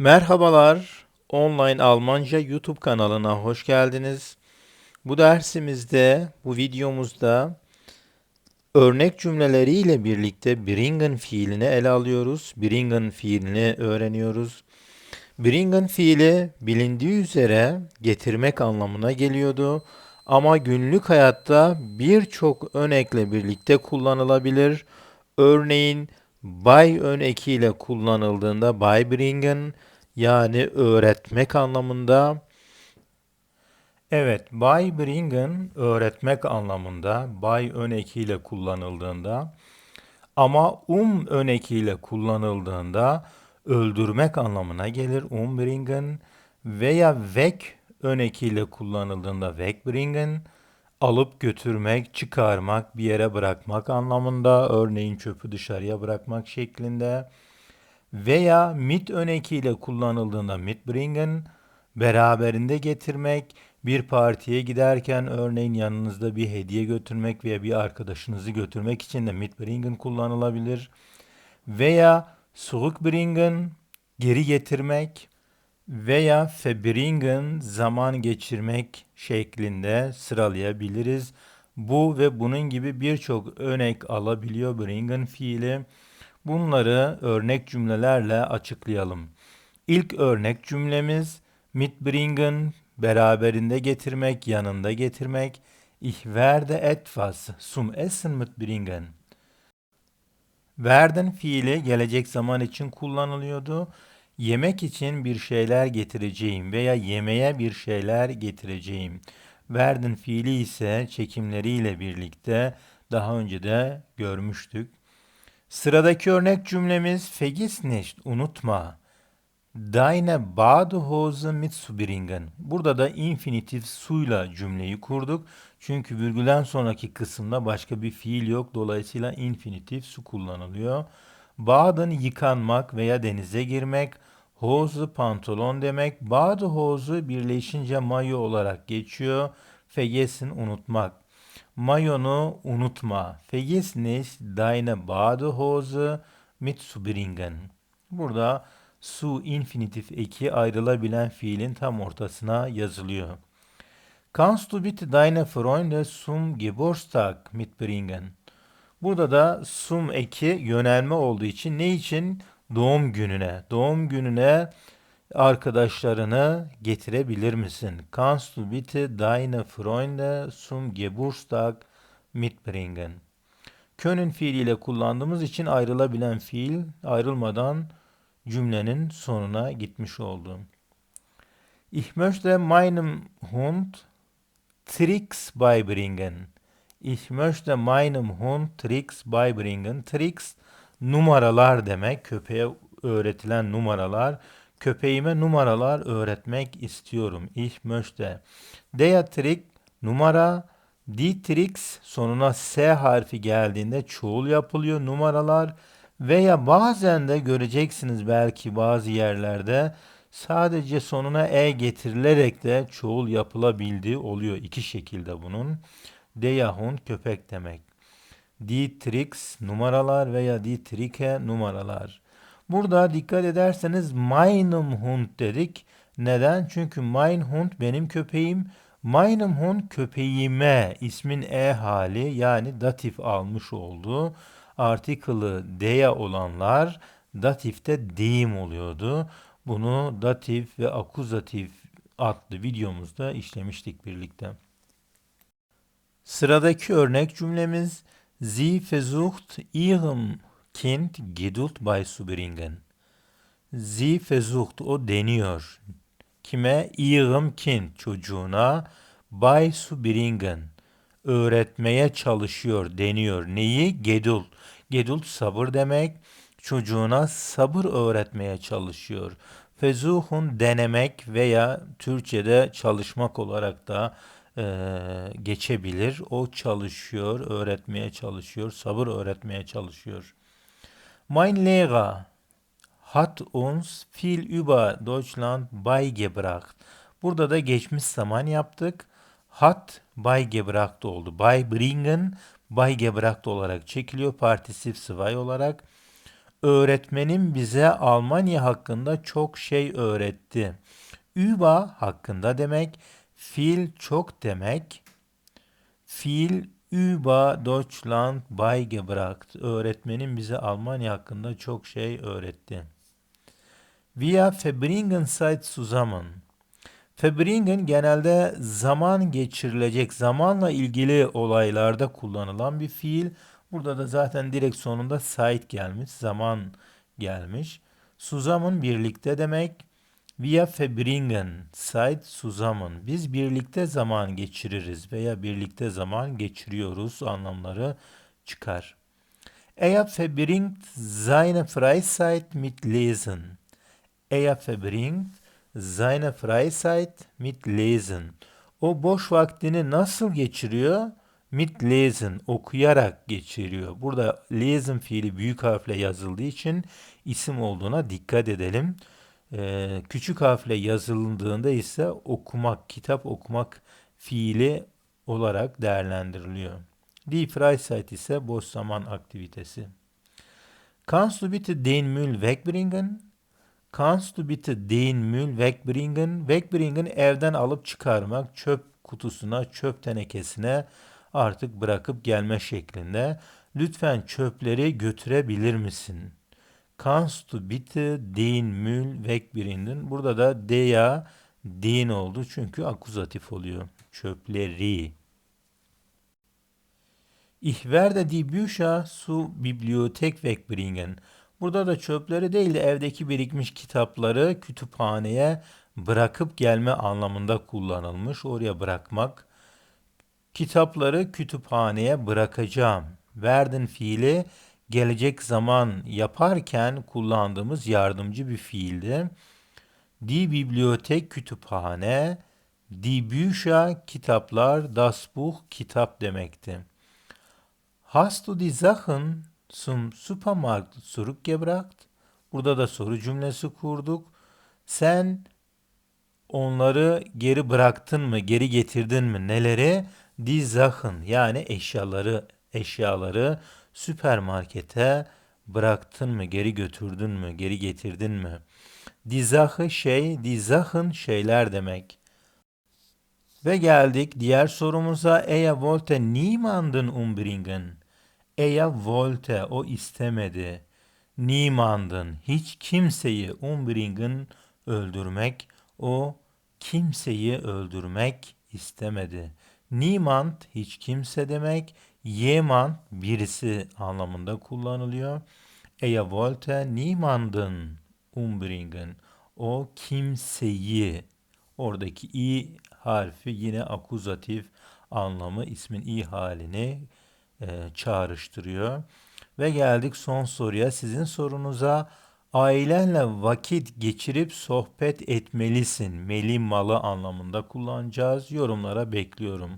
Merhabalar, Online Almanca YouTube kanalına hoş geldiniz. Bu dersimizde, bu videomuzda örnek cümleleriyle birlikte bringen fiilini ele alıyoruz. Bringen fiilini öğreniyoruz. Bringen fiili bilindiği üzere getirmek anlamına geliyordu. Ama günlük hayatta birçok örnekle birlikte kullanılabilir. Örneğin by ön ekiyle kullanıldığında by bringen yani öğretmek anlamında. Evet, by bringen öğretmek anlamında by ön ekiyle kullanıldığında ama um ön ekiyle kullanıldığında öldürmek anlamına gelir umbringen veya weg ön ekiyle kullanıldığında wegbringen alıp götürmek, çıkarmak, bir yere bırakmak anlamında örneğin çöpü dışarıya bırakmak şeklinde veya mit ön ekiyle kullanıldığında mitbringen beraberinde getirmek, bir partiye giderken örneğin yanınızda bir hediye götürmek veya bir arkadaşınızı götürmek için de mitbringen kullanılabilir. Veya zurückbringen geri getirmek veya verbringen zaman geçirmek şeklinde sıralayabiliriz. Bu ve bunun gibi birçok örnek alabiliyor bringen fiili. Bunları örnek cümlelerle açıklayalım. İlk örnek cümlemiz mitbringen beraberinde getirmek, yanında getirmek. Ich werde etwas zum Essen mitbringen. Werden fiili gelecek zaman için kullanılıyordu. Yemek için bir şeyler getireceğim veya yemeğe bir şeyler getireceğim. Werden fiili ise çekimleriyle birlikte daha önce de görmüştük. Sıradaki örnek cümlemiz vergiss nicht, unutma. Deine Badehose mit zu bringen. Burada da infinitif suyla cümleyi kurduk. Çünkü virgülden sonraki kısımda başka bir fiil yok. Dolayısıyla infinitif su kullanılıyor. Baden yıkanmak veya denize girmek. Hose pantolon demek. Badehose birleşince mayo olarak geçiyor. Fegesin unutmak. Mayonu unutma. Vergiss nicht deine Badehose mitzubringen. Burada su infinitif eki ayrılabilen fiilin tam ortasına yazılıyor. Kannst du bitte deine Freunde zum Geburtstag mitbringen? Burada da sum eki yönelme olduğu için ne için? Doğum gününe. Doğum gününe arkadaşlarını getirebilir misin? Kannst du bitte deine Freunde zum Geburtstag mitbringen? Können fiiliyle kullandığımız için ayrılabilen fiil ayrılmadan cümlenin sonuna gitmiş oldu. Ich möchte meinem Hund Tricks beibringen. Ich möchte meinem Hund Tricks beibringen. Tricks numaralar demek. Köpeğe öğretilen numaralar. Köpeğime numaralar öğretmek istiyorum. Ich möchte. Der Trick numara. Die Tricks sonuna S harfi geldiğinde çoğul yapılıyor numaralar. Veya bazen de göreceksiniz belki bazı yerlerde sadece sonuna e getirilerek de çoğul yapılabildiği oluyor. iki şekilde bunun. Der Hund köpek demek. Die Tricks numaralar veya die Tricke numaralar. Burada dikkat ederseniz meinem Hund dedik. Neden? Çünkü mein Hund benim köpeğim. Meinem Hund köpeğime ismin e hali yani datif almış oldu. Artikılı deya olanlar datifte deyim oluyordu. Bunu datif ve akuzatif adlı videomuzda işlemiştik birlikte. Sıradaki örnek cümlemiz Sie versucht ihrem Kind Geduld beizubringen. Sie versucht o deniyor. Kime? Ihrem Kind çocuğuna beizubringen. Öğretmeye çalışıyor, deniyor. Neyi? Geduld. Geduld sabır demek. Çocuğuna sabır öğretmeye çalışıyor. Fezuhun denemek veya Türkçe'de çalışmak olarak da e, geçebilir. O çalışıyor, öğretmeye çalışıyor, sabır öğretmeye çalışıyor. Mein Lehrer hat uns viel über Deutschland beigebracht. Burada da geçmiş zaman yaptık. Hat beigebracht oldu. Beibringen beigebracht olarak çekiliyor. Partisif sıvay olarak. Öğretmenim bize Almanya hakkında çok şey öğretti. Über hakkında demek, viel çok demek. Viel über Deutschland beigebracht. Öğretmenim bize Almanya hakkında çok şey öğretti. Wir verbringen Zeit zusammen. Verbringen genelde zaman geçirilecek, zamanla ilgili olaylarda kullanılan bir fiil. Burada da zaten direkt sonunda Zeit gelmiş, zaman gelmiş. Zusammen birlikte demek. Wir verbringen Zeit zusammen. Biz birlikte zaman geçiririz veya birlikte zaman geçiriyoruz anlamları çıkar. Er verbringt seine Freizeit mit Lesen. Er verbringt seine Freizeit mit Lesen. O boş vaktini nasıl geçiriyor? Mit lesen, okuyarak geçiriyor. Burada lesen fiili büyük harfle yazıldığı için isim olduğuna dikkat edelim. Ee, küçük harfle yazıldığında ise okumak, kitap okumak fiili olarak değerlendiriliyor. Die Freizeit ise boş zaman aktivitesi. Kannst du bitte den Müll wegbringen? Kannst du bitte den Müll wegbringen? Wegbringen evden alıp çıkarmak, çöp kutusuna, çöp tenekesine artık bırakıp gelme şeklinde. Lütfen çöpleri götürebilir misin? Kannst du bitte den Müll wegbringen? Burada da der, den oldu çünkü akuzatif oluyor. Çöpleri. Ich werde die Bücher zu Bibliothek wegbringen. Burada da çöpleri değil de evdeki birikmiş kitapları kütüphaneye bırakıp gelme anlamında kullanılmış. Oraya bırakmak. Kitapları kütüphaneye bırakacağım. Werden fiili gelecek zaman yaparken kullandığımız yardımcı bir fiildi. Die Bibliothek kütüphane, die Bücher kitaplar, das Buch kitap demekti. Hast du die Sachen zum Supermarkt zurückgebracht? Burada da soru cümlesi kurduk. Sen onları geri bıraktın mı, geri getirdin mi? Neleri? Die Sachen yani eşyaları, eşyaları süpermarkete bıraktın mı, geri götürdün mü, geri getirdin mi? Die Sache şey, die Sachen şeyler demek. Ve geldik diğer sorumuza. Er wollte niemanden umbringen. Er wollte, o istemedi. Niemanden, hiç kimseyi umbringen, öldürmek. O kimseyi öldürmek istemedi. Niemand, hiç kimse demek. Jemand, birisi anlamında kullanılıyor. Er wollte niemanden umbringen. O kimseyi, oradaki i harfi yine akuzatif anlamı ismin i halini e, çağrıştırıyor. Ve geldik son soruya. Sizin sorunuza ailenle vakit geçirip sohbet etmelisin. Meli malı anlamında kullanacağız. Yorumlara bekliyorum.